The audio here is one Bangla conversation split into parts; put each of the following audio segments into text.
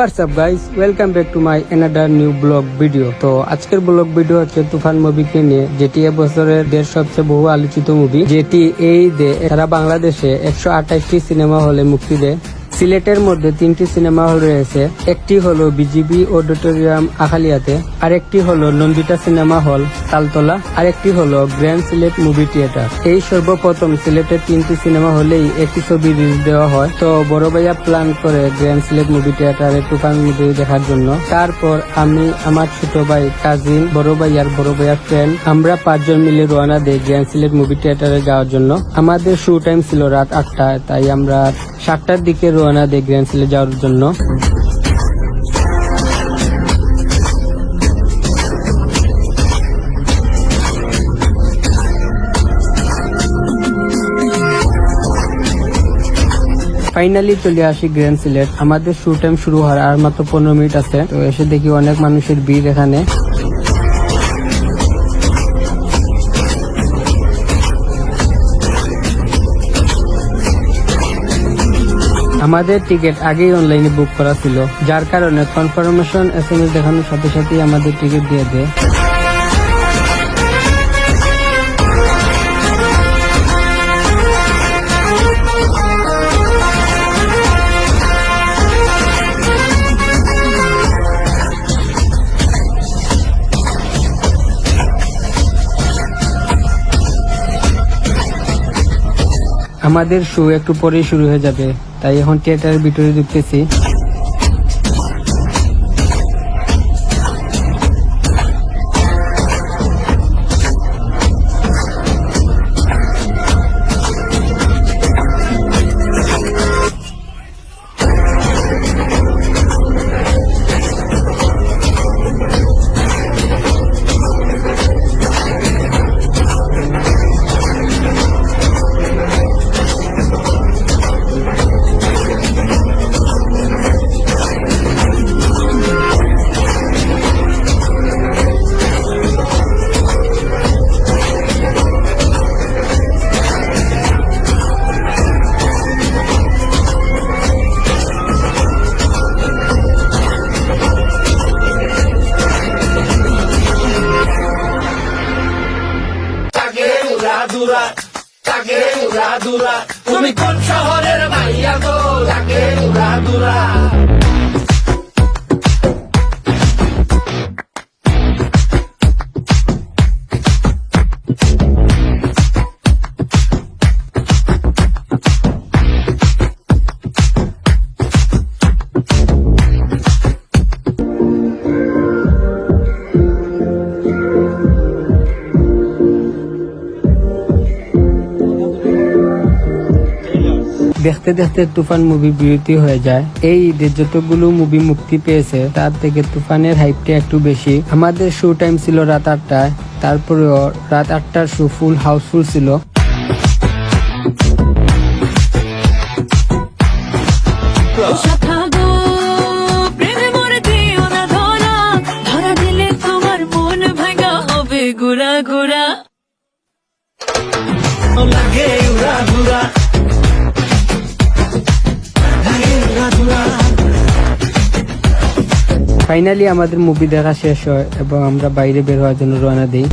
WhatsApp guys welcome back to my another new blog video তো আজকের ব্লগ ভিডিও হচ্ছে তুফান মুভিকে নিয়ে, যেটি এবছরের দেড় সবচেয়ে বহু আলোচিত মুভি যেটি এই দে সারা বাংলাদেশে একশো আঠাশটি সিনেমা হলে মুক্তি দেয়। সিলেটের মধ্যে তিনটি সিনেমা হল রয়েছে। একটি হলো বিজিবি অডিটোরিয়াম আখালিয়াতে, আরেকটি হলো নন্দিতা সিনেমা হল তালতলা, আরেকটি হলো গ্র্যান্ড সিলেট মুভি থিয়েটার। এই সর্বপ্রথম সিলেটের তিনটি সিনেমা হলেই একটি ছবি রিলিজ দেওয়া হয়। তো বড় ভাইয়া প্ল্যান করে গ্র্যান্ড সিলেট মুভি থিয়েটারে তুফান মুভি দেখার জন্য। তারপর আমি, আমার ছোট ভাই কাজিন বড় ভাইয়ার বড় ভাইয়ার ফ্রেন্ড আমরা পাঁচজন মিলে রওনা দেই গ্র্যান্ড সিলেট মুভি থিয়েটারে যাওয়ার জন্য। আমাদের শো টাইম ছিল রাত আটটায়, তাই আমরা সাতটার দিকে রোয়ানা দেই গ্র্যান্ড সিলেট যাওয়ার জন্য। ফাইনালি চলে আসি গ্র্যান্ড সিলেট আমাদের শো টাইম শুরু হওয়ার আর মাত্র পনেরো মিনিট আছে। তো এসে দেখি অনেক মানুষের ভিড় এখানে। আমাদের টিকিট আগেই অনলাইনে বুক করা ছিল। যার কারণে কনফার্মেশন এস এম এস দেখানোর সাথে সাথেই আমাদের টিকিট দিয়ে দেয়। আমাদের শো একটু পরে শুরু হয়ে যাবে। তাই এখন থিয়েটারের ভিতরে ঢুকতেছি। তাকে উড়া দুরা। তুমি কোন শহরের মাইয়া গো তাকে উড়া দুরা। দেখতে দেখতে তুফান মুভি বিরতি হয়ে যায়। এই ঈদে যতগুলো মুভি মুক্তি পেয়েছে তার থেকে তুফানের হাইপটা একটু বেশি। আমাদের শো টাইম ছিল রাত আটটায় তারপরেও রাত আটটার শো ফুল হাউসফুল ছিল। শাখা গো প্রেমে মরে দিও ফাইনালি আমাদের মুভি দেখা শেষ হয় এবং আমরা বাইরে বের হওয়ার জন্য রওনা দিই।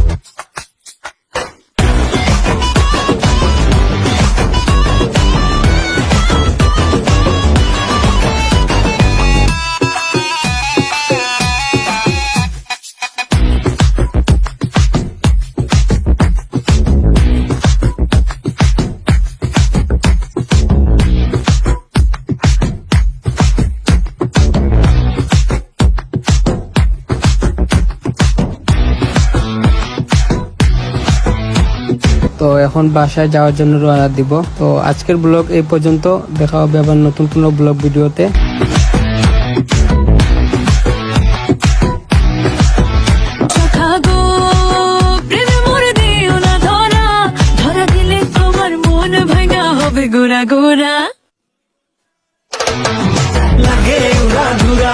তো এখন বাসায় যাওয়ার জন্য রওনা দিব। তো আজকের ব্লগ এই পর্যন্ত। দেখা হবে আবার নতুন কোনো ব্লগ ভিডিওতে। শাখা গো প্রেমে মরে দিও না ধরা। ধরা দিলে তোমার মন ভাঙা হবে গুড়া গুড়া। লাগে উড়া